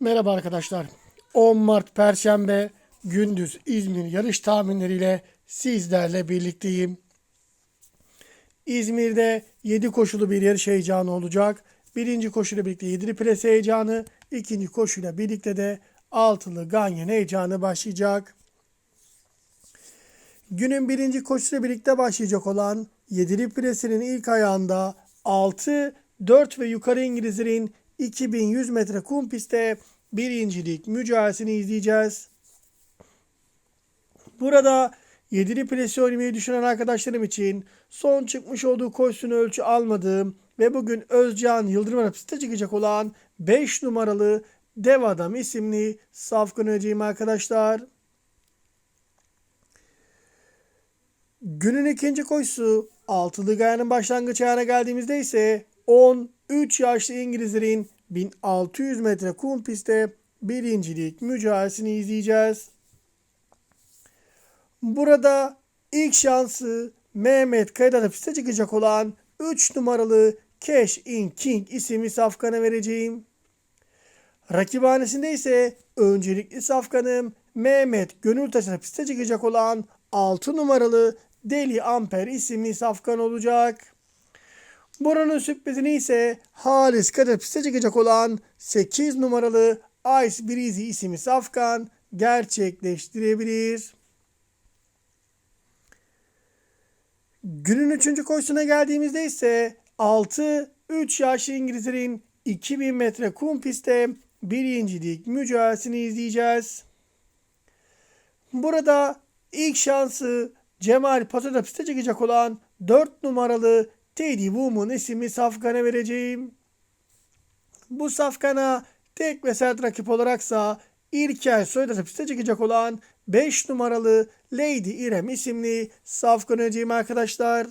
Merhaba arkadaşlar. 10 Mart Perşembe gündüz İzmir yarış tahminleriyle sizlerle birlikteyim. İzmir'de 7 koşulu bir yarış heyecanı olacak. Birinci koşuyla birlikte 7'li pres heyecanı, ikinci koşuyla birlikte de altılı ganyan heyecanı başlayacak. Günün birinci koşusuyla birlikte başlayacak olan 7'li presinin ilk ayağında 6, 4 ve yukarı İngilizlerin 2100 metre kum pistte birincilik mücadelesini izleyeceğiz. Burada 7'li presi oynamayı düşünen arkadaşlarım için son çıkmış olduğu koşusunu ölçü almadığım ve bugün Özcan Yıldırım piste çıkacak olan 5 numaralı Dev Adam isimli safkan önceyim arkadaşlar. Günün ikinci koşusu altılı gayanın başlangıç ayağına geldiğimizde ise 13 yaşlı İngilizlerin 1600 metre kum pistte birincilik mücadelesini izleyeceğiz. Burada ilk şansı Mehmet Kaya'da piste çıkacak olan 3 numaralı Cash in King isimli safkana vereceğim. Rakibhanesinde ise öncelikli safkanım Mehmet Gönültaş'a piste çıkacak olan 6 numaralı Deli Amper isimli safkan olacak. Buranın sürprizini ise Halis Kadir piste çıkacak olan 8 numaralı Ice Breezy isimli safkan gerçekleştirebilir. Günün 3. koşusuna geldiğimizde ise 6 3 yaşlı İngilizlerin 2000 metre kum pistte birincilik mücadelesini izleyeceğiz. Burada ilk şansı Cemal Paso'da piste çıkacak olan 4 numaralı Teddy Woman isimli safkana vereceğim. Bu safkana tek ve sert rakip olaraksa İlker Soyda piste çıkacak olan 5 numaralı Lady İrem isimli safkan önceyim arkadaşlar.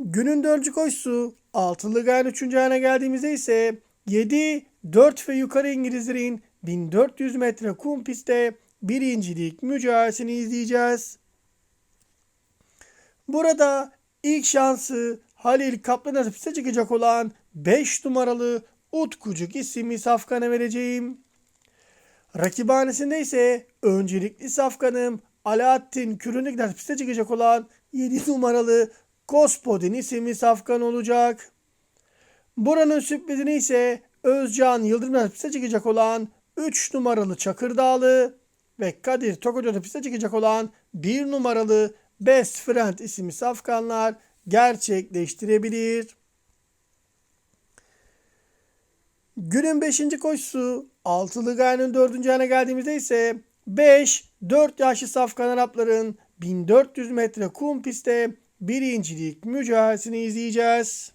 Günün dördüncü koşusu altılı gayen 3. ayağına geldiğimizde ise 7, 4 ve yukarı İngilizlerin 1400 metre kum pistte birincilik mücadelesini izleyeceğiz. Burada ilk şansı Halil Kaplan'a piste çıkacak olan 5 numaralı Utkucuk isimli safkana vereceğim. Rakibhanesinde ise öncelikli safkanım Alaaddin Kürünlük'ten piste çıkacak olan 7 numaralı Gospodin isimli safkan olacak. Buranın sürprizini ise Özcan Yıldırım'dan piste çıkacak olan 3 numaralı Çakırdağlı ve Kadir Tokoco'da piste çıkacak olan 1 numaralı Best Friend isimli safkanlar gerçekleştirebilir. Günün 5. koşusu altılı gayenin 4. ayağına geldiğimizde ise 5 4 yaşlı safkan Arapların 1400 metre kum pistte birincilik mücadelesini izleyeceğiz.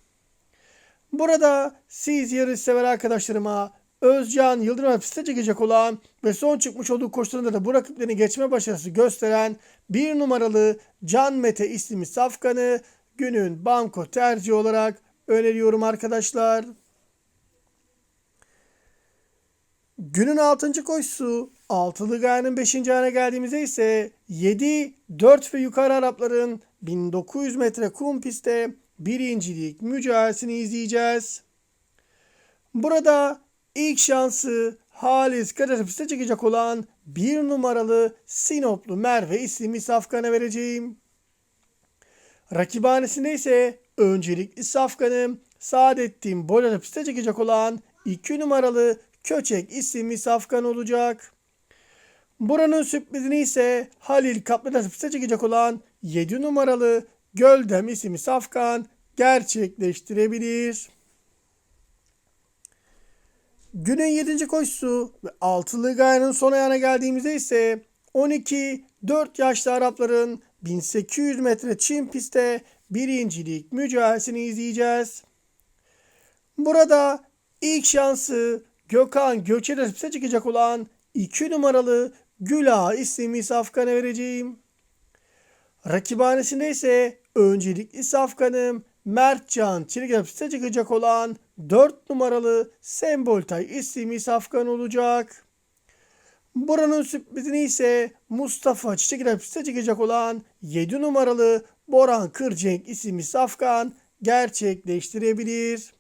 Burada siz yarış sever arkadaşlarıma Özcan Yıldırım piste çekecek olan ve son çıkmış olduğu koşularında da bu rakiplerini geçme başarısı gösteren bir numaralı Can Mete isimli safkanı günün banko tercihi olarak öneriyorum arkadaşlar. Günün 6. koşusu altılı gayenin 5. ayağına geldiğimizde ise 7, 4 ve yukarı Arapların 1900 metre kum pistte birincilik mücadelesini izleyeceğiz. Burada ilk şansı Halis Kadir piste çekecek olan bir numaralı Sinoplu Merve isimli safkana vereceğim. Rakibhanesinde ise öncelikli safkanım Saadettin Boya'da piste çekecek olan 2 numaralı Köçek isimli safkan olacak. Buranın sürprizini ise Halil Kaplı'da piste çekecek olan 7 numaralı Göldem isimli safkan gerçekleştirebilir. Günün 7. koşusu ve altılı gayanın son ayağına geldiğimizde ise 12 4 yaşlı Arapların 1800 metre çim pistte birincilik mücadelesini izleyeceğiz. Burada ilk şansı Gökhan Göçer'e piste çıkacak olan 2 numaralı Güla isimli safkana vereceğim. Rakibhanesinde ise öncelikli safkanım Mertcan Çelik'e piste çıkacak olan 4 numaralı Semboltay isimli safkan olacak. Buranın sürprizini ise Mustafa Çiçek'e piste çıkacak olan 7 numaralı Boran Kırcenk isimli safkan gerçekleştirebilir.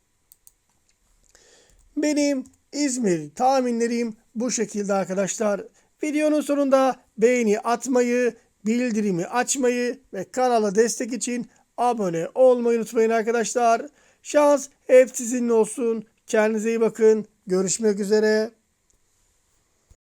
Benim İzmir tahminlerim bu şekilde arkadaşlar. Videonun sonunda beğeni atmayı, bildirimi açmayı ve kanala destek için abone olmayı unutmayın arkadaşlar. Şans hep sizinle olsun. Kendinize iyi bakın. Görüşmek üzere.